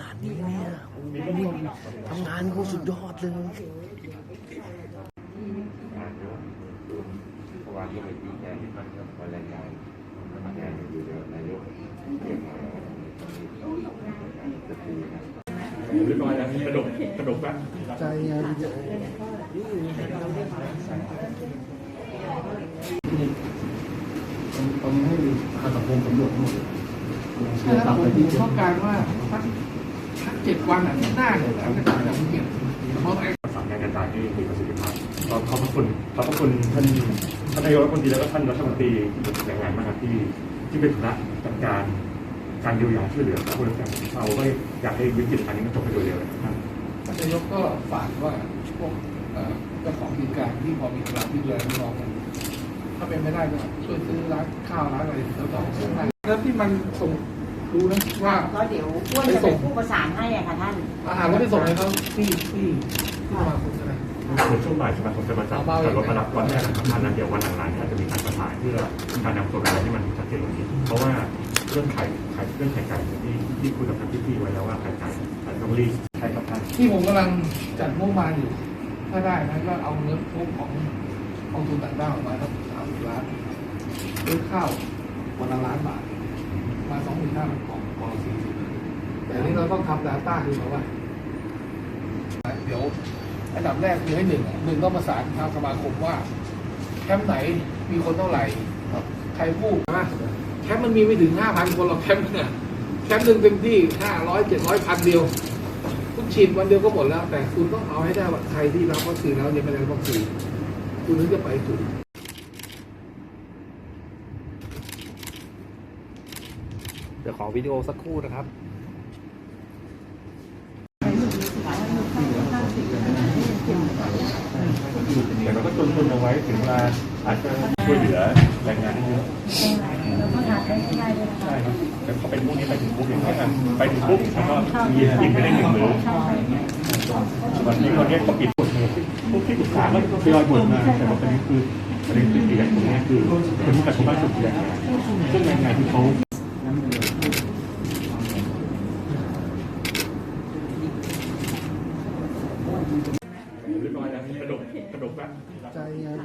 นาดนี้เนี่ยโอ้โหทำงานเขาสุดยอดเลยงานเยอะเมื่อวานก็ไปชี้แจงที่มันก็มารายงานงานอยู่เดียวนายกเรียกมาจะคุยนะเรียบร้อยแล้วกระดกกระดกบ้างใจงานเยอะตอนนี้ให้ทางสังคมสำรวจทั้งหมดใช่ครับผมผมต้อการว่า เจ็ดวันอะหน้าเนี่ยเราจะจ่ายแบบเก็บเพราะไอ้ประสานงานกระจายที่มีประสิทธิภาพขอขอบพระคุณขอบพระคุณท่านท่านนายกรัฐมนตรีแล้วก็ท่านรัฐมนตรีแรงงานมากที่ที่เป็นธุระจัดการการเยียวยาช่วยเหลือผู้รับจ้างเราก็อยากให้วิกฤตอันนี้มันจบไปโดยเร็วนะครับนายกก็ฝากว่าพวกเจ้าของกิจการที่พอมีกำลังที่ดูแลน้องๆมันถ้าเป็นไม่ได้ก็ช่วยซื้อร้านข้าวร้านอะไรแล้วต่อซื้อให้แล้วที่มันส่ง รู้นะว่า ก็เดี๋ยวอ้วนจะเป็นผู้ประสานให้อะค่ะท่าน อาหารไม่ได้ส่งให้เขาที่ที่ที่มาคุณอะไรในช่วงบ่ายสมาคมจะมาจัดจัดรถมารับวันแรกนะครับท่านนั้นเดี๋ยววันหลังๆเนี่ยอาจจะมีการประสานเพื่อการนำตัวการที่มันชัดเจนกว่านี้ เพราะว่าเรื่องไข่ไข่เรื่องไข่ไก่ที่ที่คุยกับทางพี่ๆไว้แล้วว่าไข่ไก่อาจจะต้องรีบใช่ครับท่านที่ผมกำลังจัดงบประมาณอยู่ ถ้าได้นะก็เอาเงินงบของกองทุนต่างด้าวมาทั้งสามสิบล้านซื้อข้าววันละล้านบาท มาสองหมื่นห้าพันกล่องกล่องสี่สิบแต่อันนี้เราต้องทำดาต้าดูมาว่า เดี๋ยวอันดับแรกคือให้หนึ่งอะหนึ่งต้องประสานทางสมาคมว่า แคมป์ไหนมีคนเท่าไหร่ใครพูดนะแคมป์มันมีไม่ถึงห้าพันคนหรอกแคมป์เนี่ยแคมป์หนึ่งเต็มที่ห้าร้อยเจ็ดร้อยพันเดียวคุณฉีดวันเดียวก็หมดแล้ว แต่คุณต้องเอาให้ได้ว่าใครที่รับวัคซีนแล้วยังไม่ได้รับวัคซีนคุณถึงจะไปถึง ดี๋ยวขอวิดีโอสักครู่นะครับแต่เราก็ตุนตุนเอาไว้ถึงเวลาอาจจะช่วยเหลือแรงงานเยอะแล้วก็ทาได้ง่ายๆด้วยใช่ครับแล้วเขาเป็นพวกนี้ไปถึงปุ๊บอย่างนี้ยไปถึงปุ๊บแล้วก็ยินยินไปได้หนึ่งมือวันนี้เราเรียกเขาปิดหมดเลยพวกที่ปรึกษาก็ทยอยหมดมาแต่ว่าประเด็นคือประเด็นที่เปลี่ยนตรงนี้คือคนที่กระทบมากสุดคือแรงงานซึ่งแรงงานที่เขา เรียบร้อยแล้วกระดกกระดกบ้างใจงาน